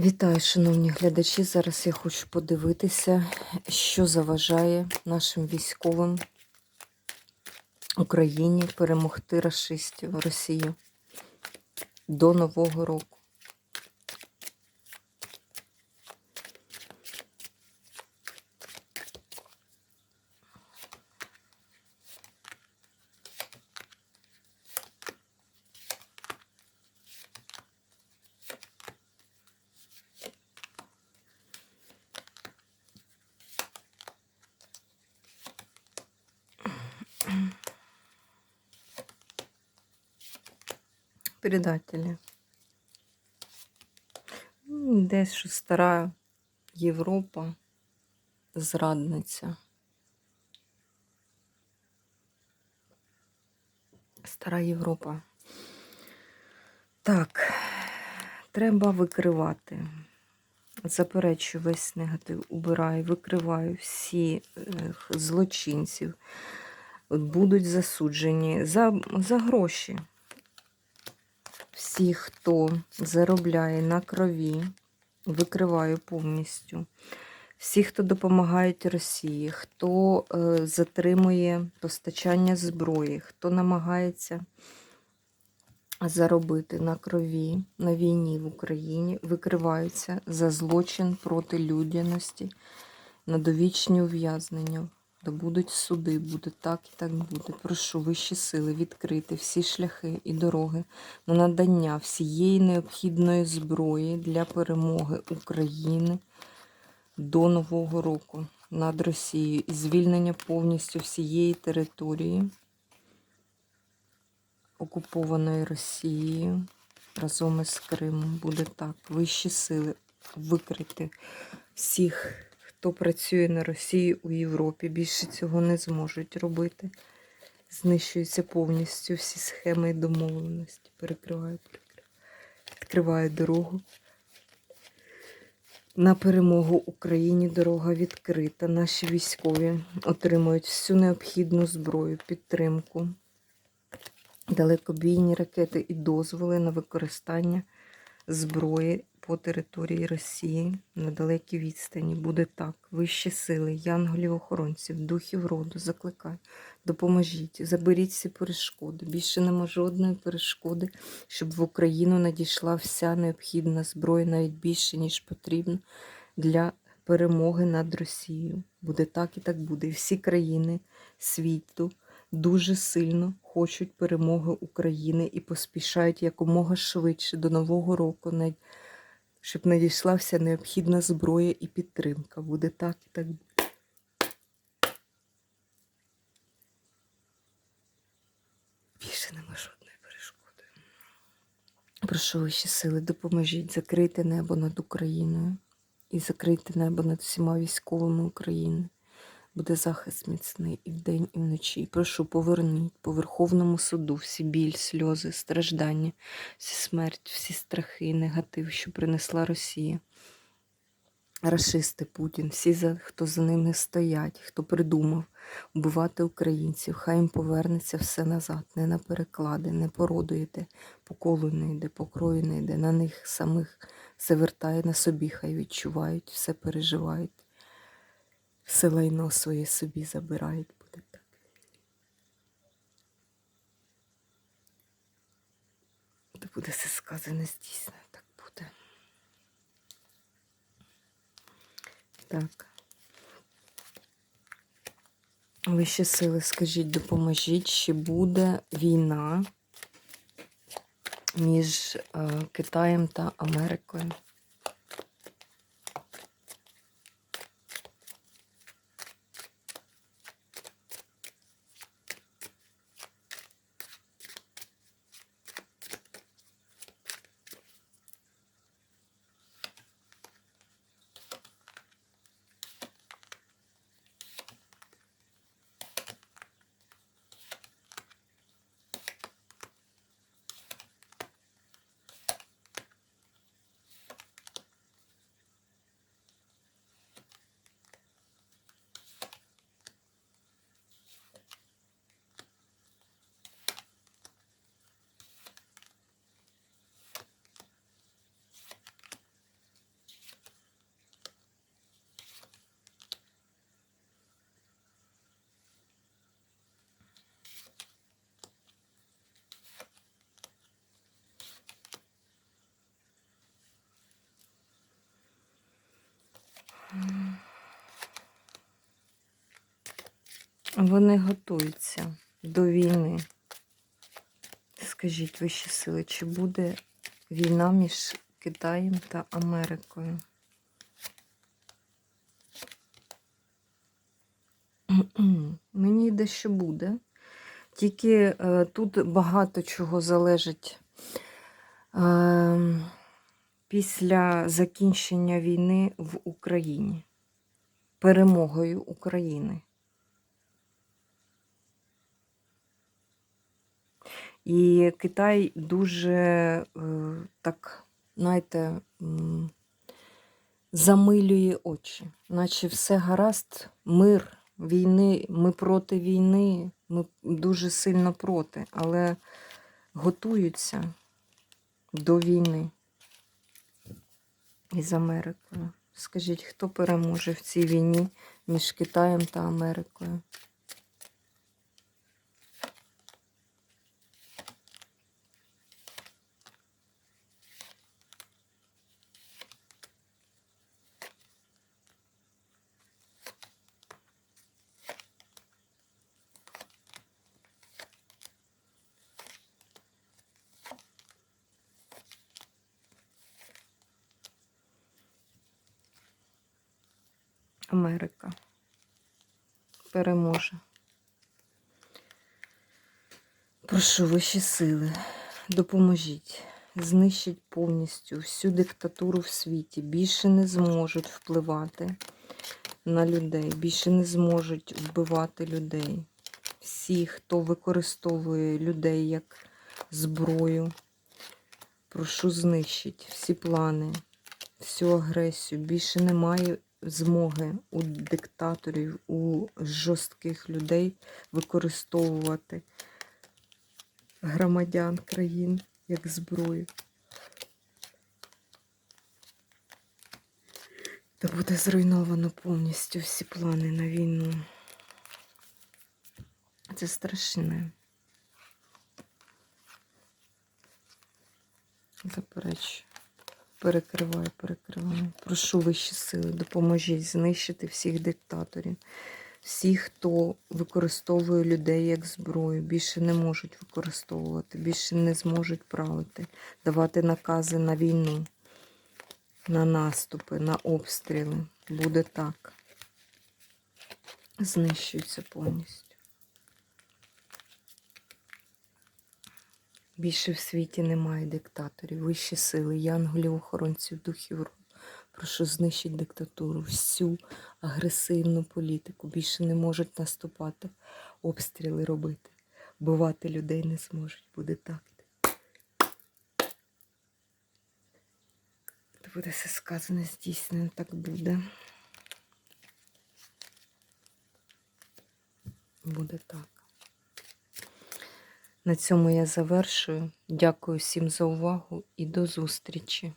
Вітаю, шановні глядачі. Зараз я хочу подивитися, що заважає нашим військовим Україні перемогти расистів Росію до Нового року. Предателі. Ну, Десь що стара Європа зрадниця. Стара Європа. Так, треба викривати. Заперечую весь негатив, убираю, викриваю всі е, злочинців. Будуть засуджені за, за гроші. Всі, хто заробляє на крові, викриваю повністю. Всі, хто допомагають Росії, хто е, затримує постачання зброї, хто намагається заробити на крові, на війні в Україні, викриваються за злочин проти людяності, на довічні ув'язнення. Да будуть суди, буде так і так буде. Прошу вищі сили відкрити всі шляхи і дороги на надання всієї необхідної зброї для перемоги України до Нового року над Росією і звільнення повністю всієї території, окупованої Росією разом із Кримом. Буде так. Вищі сили викрити всіх, хто працює на Росію у Європі. Більше цього не зможуть робити. Знищуються повністю всі схеми і домовленості. Перекриваю, перекриваю. Відкриваю дорогу. На перемогу Україні дорога відкрита. Наші військові отримують всю необхідну зброю, підтримку, далекобійні ракети і дозволи на використання зброї по території Росії на далекій відстані. Буде так. Вищі сили, янголів-охоронців, духів роду, закликаю. Допоможіть, заберіть всі перешкоди. Більше нема жодної перешкоди, щоб в Україну надійшла вся необхідна зброя, навіть більше, ніж потрібно для перемоги над Росією. Буде так і так буде. І всі країни світу дуже сильно хочуть перемоги України і поспішають якомога швидше до Нового року, щоб надійшла вся необхідна зброя і підтримка. Буде так і так. Більше нема жодної перешкоди. Прошу вищі сили, допоможіть закрити небо над Україною і закрити небо над всіма військовими України. Буде захист міцний і вдень, і вночі. Прошу, поверніть по Верховному суду всі біль, сльози, страждання, всі смерть, всі страхи, негатив, що принесла Росія. Рашисти Путін, всі, хто за ними стоять, хто придумав вбивати українців, хай їм повернеться все назад, не на переклади, не породуєте, по колу не йде, по крою не йде, на них самих все вертає на собі, хай відчувають, все переживають, все лайно своє собі забирають. Буде так. Та буде все сказане здійснено, так буде. Так. Вищі сили, скажіть, допоможіть, чи буде війна між е, Китаєм та Америкою? Вони готуються до війни. Скажіть вищі сили, чи буде війна між Китаєм та Америкою? Мені йде, що буде. Тільки е, тут багато чого залежить е, після закінчення війни в Україні, перемогою України. І Китай дуже е, так, знаєте, замилює очі, наче все гаразд, мир, війни, ми проти війни, ми дуже сильно проти, але готуються до війни із Америкою. Скажіть, хто переможе в цій війні між Китаєм та Америкою? Америка переможе. Прошу вищі сили, допоможіть, знищить повністю всю диктатуру в світі. Більше не зможуть впливати на людей, більше не зможуть вбивати людей. Всі, хто використовує людей як зброю, прошу знищить всі плани, всю агресію. Більше немає змоги у диктаторів, у жорстких людей використовувати громадян країн як зброю. Та буде зруйновано повністю всі плани на війну. Це страшне. Заперечую. Перекриваю, перекриваю. Прошу вищі сили, допоможіть знищити всіх диктаторів. Всіх, хто використовує людей як зброю, більше не можуть використовувати, більше не зможуть правити, давати накази на війну, на наступи, на обстріли. Буде так. Знищується повністю. Більше в світі немає диктаторів, вищі сили, янголів, охоронців, духів. роду. Прошу знищити диктатуру, всю агресивну політику. Більше не можуть наступати, обстріли робити. Бувати людей не зможуть. Буде так. Буде все сказане, здійснено, так буде. Буде так. На цьому я завершую. Дякую всім за увагу і до зустрічі!